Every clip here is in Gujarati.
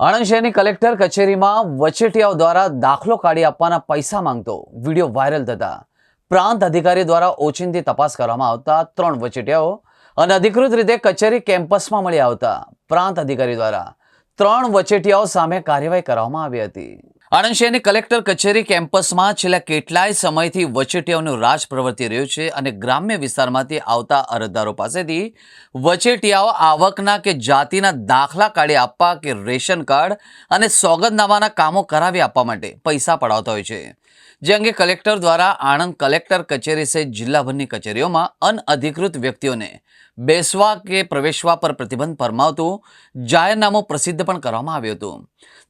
આણંદ શહેરની કલેક્ટર કચેરીમાં વચેટિયાઓ દ્વારા દાખલો કાઢી આપવાના પૈસા માંગતો વીડિયો વાયરલ થતા પ્રાંત અધિકારી દ્વારા ઓચિંતી તપાસ કરવામાં આવતા ત્રણ વચેટિયાઓ અને અધિકૃત રીતે કચેરી કેમ્પસમાં મળી આવતા પ્રાંત અધિકારી દ્વારા ત્રણ વચેટિયાઓ સામે કાર્યવાહી કરવામાં આવી હતી. આણંદ શહેરની કલેક્ટર કચેરી કેમ્પસમાં છેલ્લા કેટલાય સમયથી વચેટિયાઓનું રાજ પ્રવર્તી રહ્યું છે અને ગ્રામ્ય વિસ્તારમાંથી આવતા અરજદારો પાસેથી વચેટિયાઓ આવકના કે જાતિના દાખલા કાઢી આપવા કે રેશન કાર્ડ અને સોગંદનામાના કામો કરાવી આપવા માટે પૈસા પડાવતા હોય છે. જે અંગે કલેક્ટર દ્વારા આણંદ કલેક્ટર કચેરી સહિત જિલ્લાભરની કચેરીઓમાં અનઅધિકૃત વ્યક્તિઓને બેસવા કે પ્રવેશવા પર પ્રતિબંધ ફરમાવતું જાહેરનામું પ્રસિદ્ધ પણ કરવામાં આવ્યું હતું.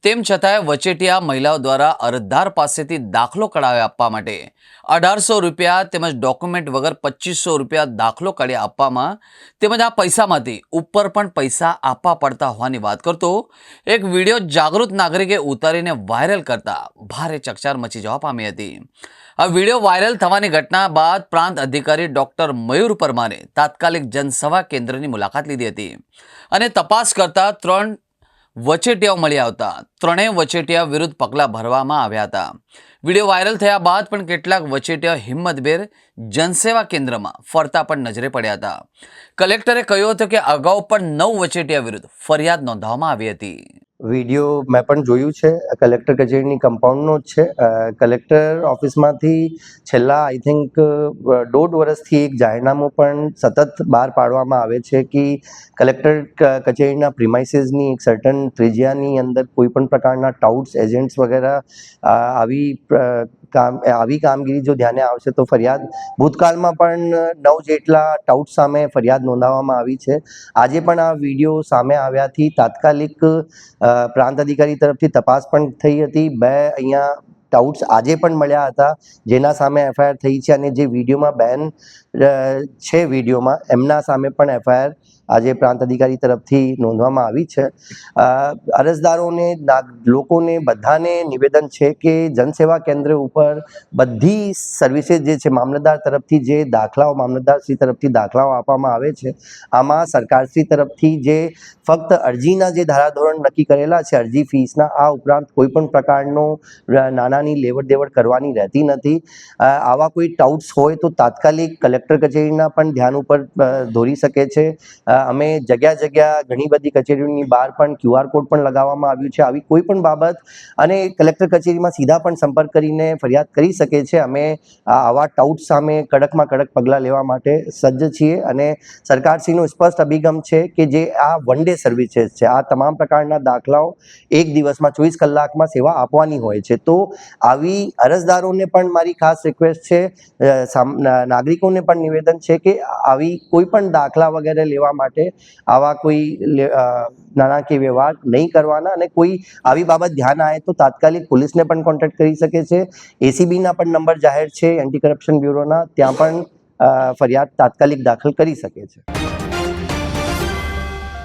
તેમ છતાંય વચેટિયા મહિલાઓ દ્વારા અરજદાર પાસેથી દાખલો કઢાવી આપવા માટે અઢારસો રૂપિયા તેમજ ડોક્યુમેન્ટ વગર પચીસો રૂપિયા દાખલો કાઢી આપવામાં તેમજ આ પૈસામાંથી ઉપર પણ પૈસા આપવા પડતા હોવાની વાત કરતો એક વીડિયો જાગૃત નાગરિકે ઉતારીને વાયરલ કરતા ભારે ચકચાર મચી જવા પામી હતી. આ વીડિયો વાયરલ થવાની ઘટના બાદ પ્રાંત અધિકારી ડોક્ટર મયુર પરમારે તાત્કાલિક જનસભા કેન્દ્રની મુલાકાત લીધી હતી. અને તપાસ કરતા ત્રણ વચેટિયાઓ મળી આવતા. ત્રણેય વચેટિયા વિરુદ્ધ પગલાં ભરવામાં આવ્યા હતા. વીડિયો વાયરલ થયા બાદ પણ કેટલાક વચેટિયા હિંમતભેર જનસેવા કેન્દ્રમાં ફરતા પણ નજરે પડ્યા હતા. કલેક્ટરે કહ્યું હતું કે અગાઉ પણ નવ વચેટિયા વિરુદ્ધ ફરિયાદ નોંધવામાં આવી હતી. વીડિયો મેં પણ જોયું છે. કલેક્ટર કચેરીની કમ્પાઉન્ડનો જ છે. કલેક્ટર ઓફિસમાંથી છેલ્લા આઈ થિંક દોઢ વર્ષથી એક જાહેરનામું પણ સતત બહાર પાડવામાં આવે છે કે કલેક્ટર કચેરીના પ્રિમાઇસીસની એક સર્ટન ત્રિજ્યાની અંદર કોઈ પણ પ્રકારના ટાઉટ્સ એજન્ટ્સ વગેરે આવી કામ આવી કામગીરી જો ધ્યાને આવશે તો ફરિયાદ, ભૂતકાળમાં પણ નવ જેટલા ટાઉટ સામે ફરિયાદ નોંધાવવામાં આવી છે. આજે પણ આ વીડિયો સામે આવ્યાથી તાત્કાલિક પ્રાંત અધિકારી તરફથી તપાસ પણ થઈ હતી. બે અહીંયા ટાઉટ્સ આજે પણ મળ્યા હતા જેના સામે એફઆઈઆર થઈ છે અને જે વિડીયોમાં બેન છે વિડીયોમાં એમના સામે પણ એફઆઈઆર આજે પ્રાંત અધિકારી તરફથી નોંધવામાં આવી છે. અરજદારોને લોકોને બધાને નિવેદન છે કે જનસેવા કેન્દ્ર ઉપર બધી સર્વિસીસ જે છે મામલતદાર તરફથી જે દાખલાઓ મામલતદારશ્રી તરફથી દાખલાઓ આપવામાં આવે છે આમાં સરકારશ્રી તરફથી જે ફક્ત અરજીના જે ધારાધોરણ નક્કી કરેલા છે અરજી ફીસના આ ઉપરાંત કોઈ પણ પ્રકારનો અ, નાણાંની લેવડ દેવડ કરવાની રહેતી નથી. આવા કોઈ ટાઉટ્સ હોય તો તાત્કાલિક કલેક્ટર કચેરીના પણ ધ્યાન ઉપર દોરી શકે છે. અમે જગ્યા જગ્યા ઘણી બધી કચેરીઓની બહાર પણ ક્યુઆર કોડ પણ લગાવવામાં આવ્યું છે. આવી કોઈ પણ બાબત અને કલેક્ટર કચેરીમાં સીધા પણ સંપર્ક કરીને ફરિયાદ કરી શકે છે. અમે આવા ટાઉટ સામે કડકમાં કડક પગલાં લેવા માટે સજ્જ છીએ અને સરકારશ્રીનો સ્પષ્ટ અભિગમ છે કે જે આ વન ડે સર્વિસીસ છે. આ તમામ પ્રકારના દાખલાઓ એક દિવસમાં ચોવીસ કલાકમાં સેવા આપવાની હોય છે. તો આવી અરજદારોને પણ મારી ખાસ રિક્વેસ્ટ છે નાગરિકોને પણ નિવેદન છે કે આવી કોઈ પણ દાખલા વગેરે લેવા માટે આવા કોઈ નાણાકીય વ્યવહાર નહીં કરવાના અને કોઈ આવી બાબત ધ્યાન આવે તો તાત્કાલિક પોલીસને પણ કોન્ટેક્ટ કરી શકે છે. એસીબીના પણ નંબર જાહેર છે એન્ટી કરપ્શન બ્યુરોના, ત્યાં પણ ફરિયાદ તાત્કાલિક દાખલ કરી શકે છે.